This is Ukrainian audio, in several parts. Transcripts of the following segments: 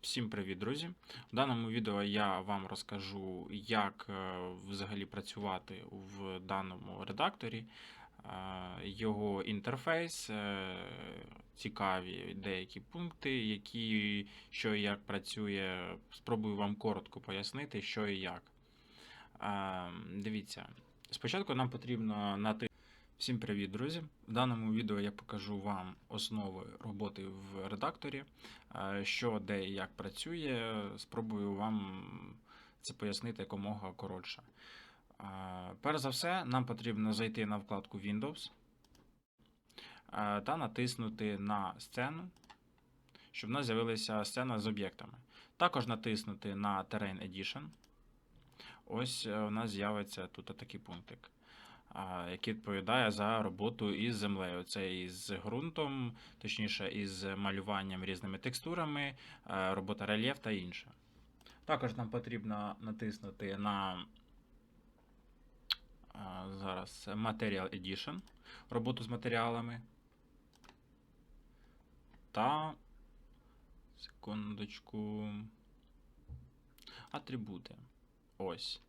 Всім привіт, друзі! В даному відео я вам розкажу, як е, взагалі працювати в даному редакторі, е, його інтерфейс, е, цікаві деякі пункти, які що і як працює. Спробую вам коротко пояснити, що і як. Е, Дивіться, спочатку нам потрібно натиснути. Всім привіт, друзі! В даному відео я покажу вам основи роботи в редакторі, е, що де і як працює. Спробую вам це пояснити якомога коротше. Е, Перш за все, нам потрібно зайти на вкладку Windows е, та натиснути на сцену, щоб в нас з'явилася сцена з об'єктами. Також натиснути на Terrain Edition. Ось у нас з'явиться тут такий пунктик який відповідає за роботу із землею. Це із ґрунтом, точніше, із малюванням різними текстурами, е, робота рельєф та інше. Також нам потрібно натиснути на зараз Material Edition, роботу з матеріалами. Та секундочку. Атрибути. Ось.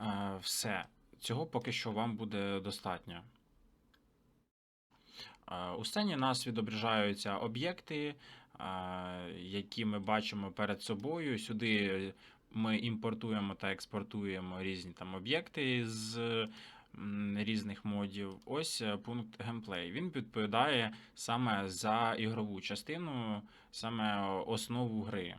Е, Все. Цього поки що вам буде достатньо. Е, У сцені нас відображаються об'єкти, е, які ми бачимо перед собою. Сюди ми імпортуємо та експортуємо різні там об'єкти з різних модів. Ось е, пункт геймплей. Він відповідає саме за ігрову частину, саме основу гри.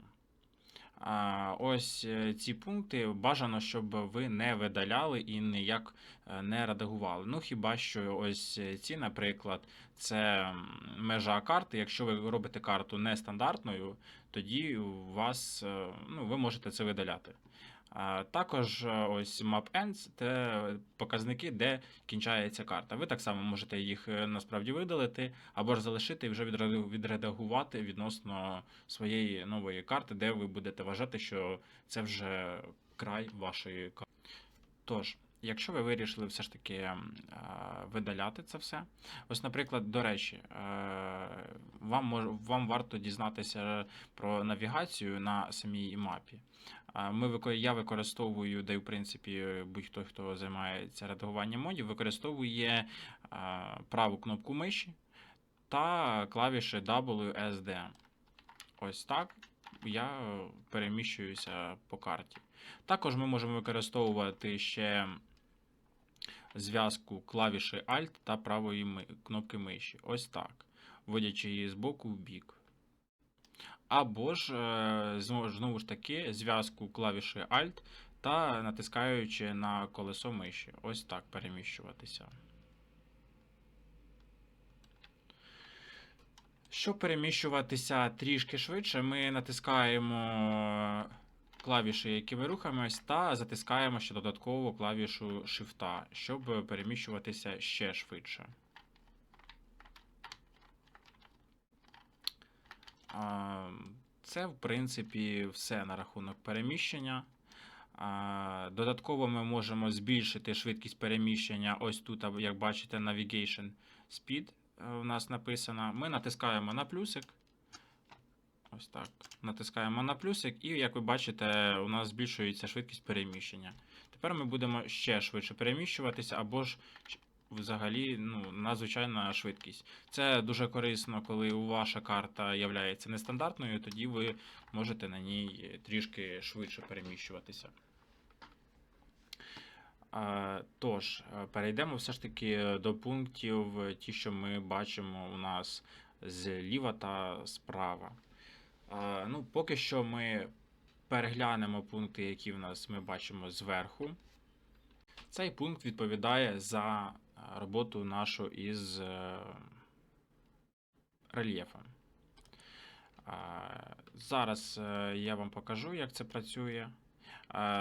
Ось е, ці пункти бажано, щоб ви не видаляли і ніяк е, не редагували. Ну, хіба що ось е, ці, наприклад, це межа карти. Якщо ви робите карту нестандартною, тоді у вас е, ну, ви можете це видаляти. Також е, ось map ends це показники, де кінчається карта. Ви так само можете їх е, насправді видалити або ж залишити і вже відредагувати відносно своєї нової карти, де ви будете вважати, що це вже край вашої карти. Тож, якщо ви вирішили все ж таки е, видаляти це все, ось, наприклад, до речі, е, вам мож, вам варто дізнатися про навігацію на самій мапі. Ми я використовую, й в принципі будь-хто, хто займається редагуванням модів, використовує праву кнопку миші та клавіші WSD. Ось так я е, переміщуюся по карті. Також ми можемо використовувати ще зв'язку клавіші Alt та правої кнопки миші. Ось так, вводячи її з боку в бік. Або ж, е, знову ж- знову ж таки, зв'язку клавіші Alt та натискаючи на колесо миші. Ось так переміщуватися. Щоб переміщуватися трішки швидше, ми натискаємо клавіші, які ми рухаємось, та затискаємо ще додатково клавішу Shift, щоб переміщуватися ще швидше. Це, в принципі, все на рахунок переміщення. Додатково ми можемо збільшити швидкість переміщення. Ось тут, як бачите, Navigation Speed е, у нас написано. Ми натискаємо на плюсик. Ось так. Натискаємо на плюсик, і, як ви бачите, у нас збільшується швидкість переміщення. Тепер ми будемо ще швидше переміщуватися, або ж взагалі ну, надзвичайна швидкість. Це дуже корисно, коли ваша карта є нестандартною, тоді ви можете на ній трішки швидше переміщуватися. Тож, перейдемо все ж таки до пунктів, ті, що ми бачимо у нас зліва та справа. Ну, поки що ми переглянемо пункти, які в нас ми бачимо зверху. Цей пункт відповідає за е, роботу нашу із е, рельєфом. Зараз е, я вам покажу, як це працює.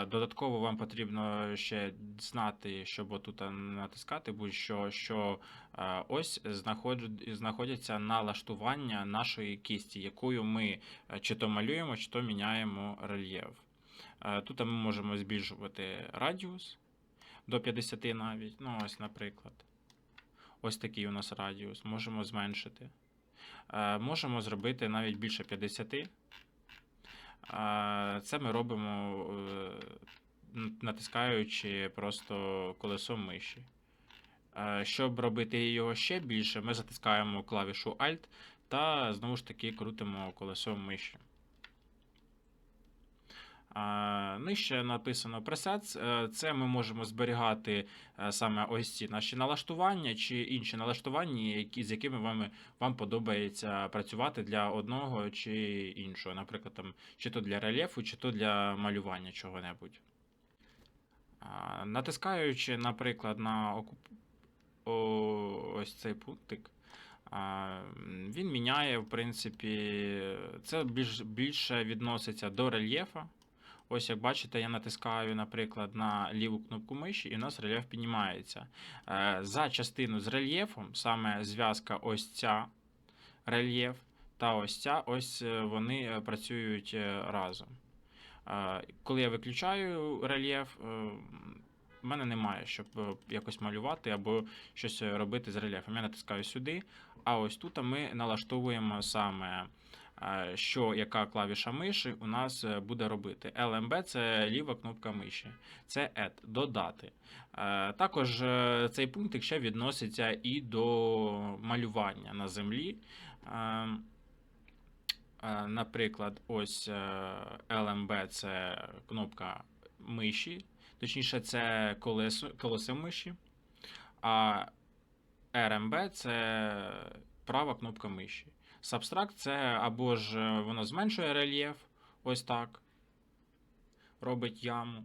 Додатково вам потрібно ще знати, щоб отут натискати, будь-що що ось знаходяться налаштування нашої кісті, якою ми чи то малюємо, чи то міняємо рельєф. Тут ми можемо збільшувати радіус до 50 навіть. Ну, ось, наприклад. Ось такий у нас радіус. Можемо зменшити. Можемо зробити навіть більше 50. Це ми робимо е, натискаючи просто колесо миші. Е, Щоб робити його ще більше, ми затискаємо клавішу Alt та знову ж таки крутимо колесо миші. Нижче написано Presets. Е, Це ми можемо зберігати е, саме ось ці наші налаштування чи інші налаштування, які, з якими вам, вам подобається працювати для одного чи іншого. Наприклад, там, чи то для рельєфу, чи то для малювання чого-небудь. Натискаючи, наприклад, на окуп... о, ось цей пунктик, він міняє, в принципі, це більш, більше відноситься до рельєфа. Ось як бачите, я натискаю, наприклад, на ліву кнопку миші, і у нас рельєф піднімається. Е, За частину з рельєфом, саме зв'язка ось ця рельєф та ось ця, ось е, вони е, працюють разом. Коли я виключаю рельєф, в мене немає, щоб якось малювати або щось робити з рельєфом. Я натискаю сюди, а ось тут ми налаштовуємо саме що яка клавіша миші у нас е, буде робити. LMB це ліва кнопка миші, це Add, додати. Е, Також е, цей пунктик ще відноситься і до малювання на землі. Е, е, Наприклад, ось е, LMB це кнопка миші, точніше, це колесо, колесо миші, а RMB це права кнопка миші. Subtract це або ж е, воно зменшує рельєф, ось так. Робить яму.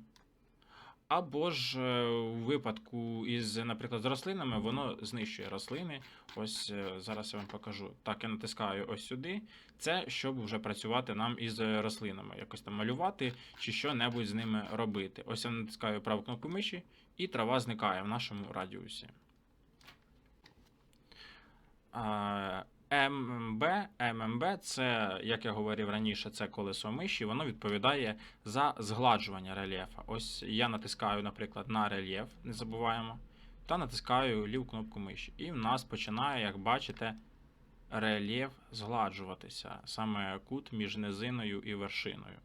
Або ж е, у випадку із, наприклад, з рослинами, воно знищує рослини. Ось е, зараз я вам покажу. Так, я натискаю ось сюди. Це щоб вже працювати нам із рослинами, якось там малювати чи що-небудь з ними робити. Ось я натискаю праву кнопку миші, і трава зникає в нашому радіусі. ММБ, ММБ це, як я говорив раніше, це колесо миші, воно відповідає за згладжування рельєфа. Ось я натискаю, наприклад, на рельєф, не забуваємо, та натискаю ліву кнопку миші. І в нас починає, як бачите, рельєф згладжуватися, саме кут між низиною і вершиною.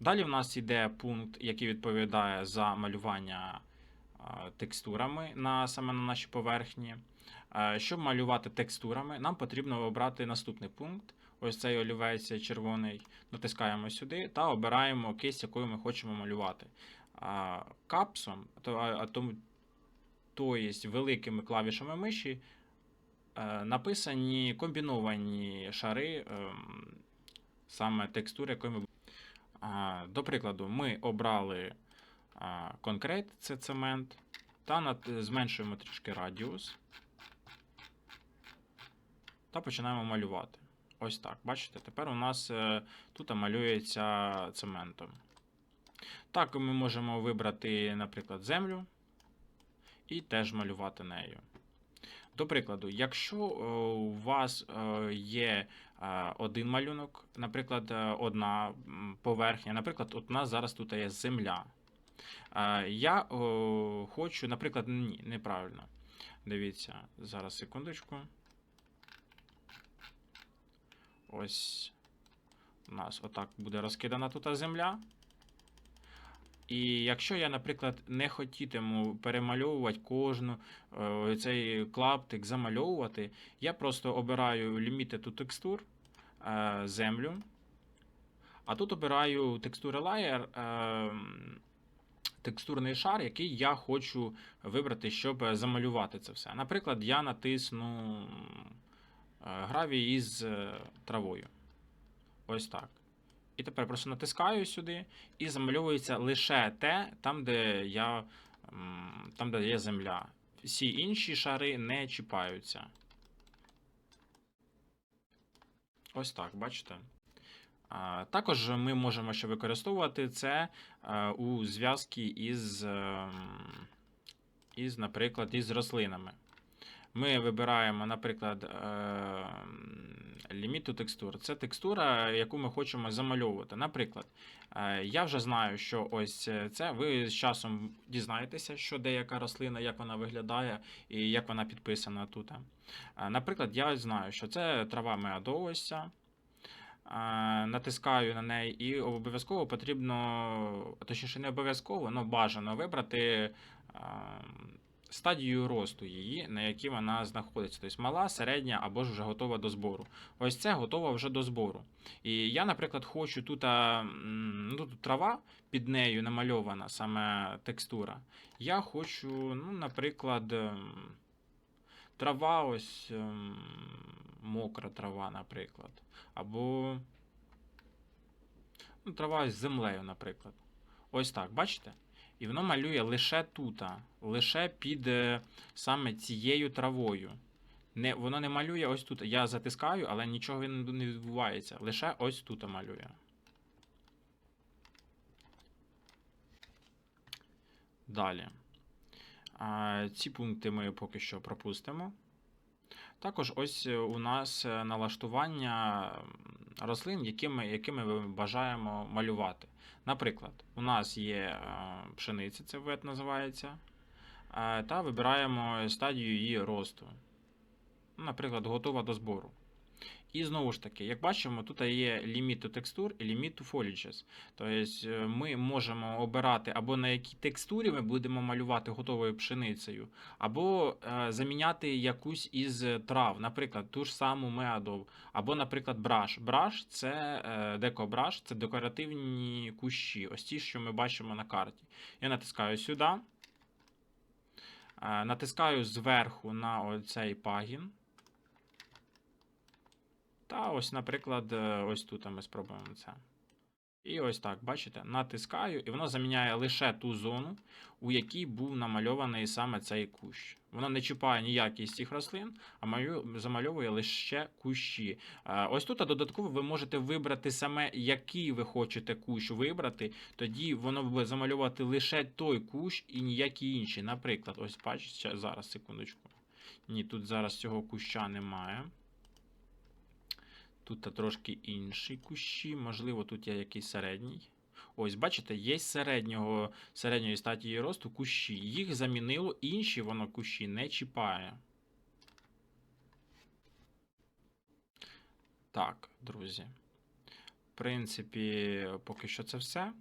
Далі в нас йде пункт, який відповідає за малювання текстурами на саме на нашій поверхні. Е, Щоб малювати текстурами, нам потрібно обрати наступний пункт. Ось цей олівець червоний. Натискаємо сюди та обираємо кисть, якою ми хочемо малювати. Капсом, то, то, то великими клавішами миші, е, написані комбіновані шари ем, саме текстури, якою ми. До прикладу, ми обрали конкрет, це цемент, та над- зменшуємо трішки радіус. Та починаємо малювати. Ось так. Бачите, тепер у нас е, тут малюється цементом. Так, ми можемо вибрати, наприклад, землю і теж малювати нею. До прикладу, якщо е, у вас е, є один малюнок, наприклад, одна поверхня, наприклад, от у нас зараз тут є земля. Я о, хочу, наприклад, ні, неправильно. Дивіться, зараз секундочку. Ось у нас отак буде розкидана тут земля. І якщо я, наприклад, не хотітиму перемальовувати кожну е, цей клаптик, замальовувати, я просто обираю Limited to Texture, е, землю. А тут обираю текстури Layer, е, текстурний шар, який я хочу вибрати, щоб замалювати це все. Наприклад, я натисну е, гравій із е, травою. Ось так. І тепер просто натискаю сюди і замальовується лише те, там, де я, там, де є земля. Всі інші шари не чіпаються. Ось так, бачите? Також ми можемо ще використовувати це е, у зв'язки із, ем, із, наприклад, із рослинами. Ми вибираємо, наприклад, ліміту текстур. Це текстура, яку ми хочемо замальовувати. Наприклад, е, я вже знаю, що ось це. Ви з часом дізнаєтеся, що деяка рослина, як вона виглядає і як вона підписана тут. Е, Наприклад, я знаю, що це трава меадовосця. Натискаю на неї, і обов'язково потрібно, точніше, не обов'язково, але бажано вибрати стадію росту її, на якій вона знаходиться. Тобто мала, середня або ж вже готова до збору. Ось це готова вже до збору. І я, наприклад, хочу тут, ну, тут трава під нею намальована, саме текстура. Я хочу, ну, наприклад, трава, ось мокра трава, наприклад. Або ну, трава з землею, наприклад. Ось так, бачите? І воно малює лише тут, лише під е, саме цією травою. Не, воно не малює ось тут. Я затискаю, але нічого не відбувається. Лише ось тут малює. Далі. А, ці пункти ми поки що пропустимо. Також ось е, у нас е, налаштування рослин, якими, якими ми бажаємо малювати. Наприклад, у нас є е, пшениця, це вет називається, та вибираємо стадію її росту. Наприклад, готова до збору. І знову ж таки, як бачимо, тут є to texture і to foliages. Тобто е, ми можемо обирати або на якій текстурі ми будемо малювати готовою пшеницею, або е, заміняти якусь із трав, наприклад, ту ж саму меадов, або, наприклад, браш. Браш це е, декобраш, це декоративні кущі, ось ті, що ми бачимо на карті. Я натискаю сюди, натискаю зверху на оцей пагін. Та ось, наприклад, е, ось тут ми спробуємо це. І ось так, бачите, натискаю, і воно заміняє лише ту зону, у якій був намальований саме цей кущ. Воно не чіпає ніякі з цих рослин, а замальовує лише кущі. Е, Ось тут додатково ви можете вибрати саме, який ви хочете кущ вибрати. Тоді воно буде замальовувати лише той кущ і ніякі інші. Наприклад, ось бачите, зараз, секундочку. Ні, тут зараз цього куща немає. Тут трошки інші кущі, можливо, тут є якийсь середній. Ось, бачите, є середнього, середньої стадії росту кущі. Їх замінило, інші воно кущі не чіпає. Так, друзі. В принципі, поки що це все.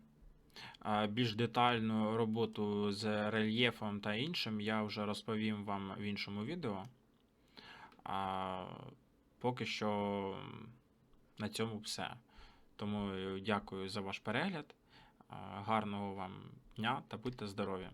Більш детальну роботу з рельєфом та іншим я вже розповім вам в іншому відео. А, Поки що на цьому все. Тому е, дякую за ваш перегляд. Гарного вам дня та будьте здорові!